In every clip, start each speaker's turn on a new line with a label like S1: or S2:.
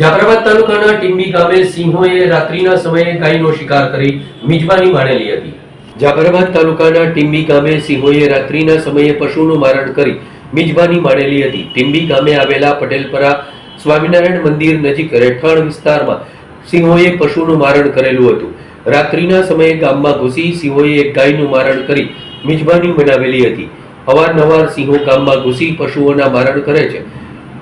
S1: જાફરાબાદ તાલુકાના ટીંબી ગામે સિંહોએ રાત્રિના સમયે ગાયનો શિકાર કરી મિજબાની માણેલી હતી. જાફરાબાદ તાલુકાના ટીંબી ગામે સિંહોએ રાત્રિના સમયે પશુનું મારણ કરી મિજબાની માણેલી હતી. ટીંબી ગામે આવેલા પટેલપરા સ્વામિનારાયણ મંદિર નજીક રહેઠાણ વિસ્તારમાં સિંહોએ પશુનું મારણ કરેલું હતું. રાત્રિના સમયે ગામમાં ઘૂસી સિંહોએ એક ગાયનું મારણ કરી મિજબાની બનાવેલી હતી. અવારનવાર સિંહો ગામમાં ઘૂસી પશુઓના મારણ કરે છે.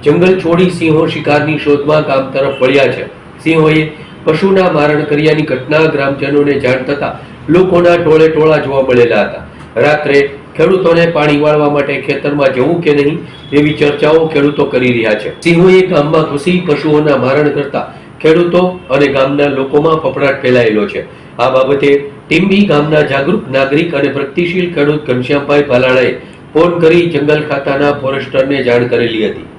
S1: જંગલ છોડી સિંહો શિકારની શોધમાં ગામ તરફ વળ્યા છે. સિંહોએ પશુના મારણ કર્યાની ઘટના ગ્રામજનોને જાણ થતા લોકોના ટોળે ટોળા જોવા મળેલા હતા. રાત્રે ખેડૂતોને પાણી વાળવા માટે ખેતરમાં જવું કે નહીં એવી ચર્ચાઓ ખેડૂતો કરી રહ્યા છે. સિંહોએ ગામમાં ઘૂસી પશુઓના મારણ કરતા ખેડૂતો અને ગામના લોકોમાં ફફડાટ ફેલાયેલો છે. આ બાબતે ટીમ્બી ગામના જાગૃત નાગરિક અને પ્રગતિશીલ ખેડૂત ઘનશ્યામભાઈ ભાલાળાએ ફોન કરી જંગલ ખાતાના ફોરેસ્ટરને જાણ કરેલી હતી.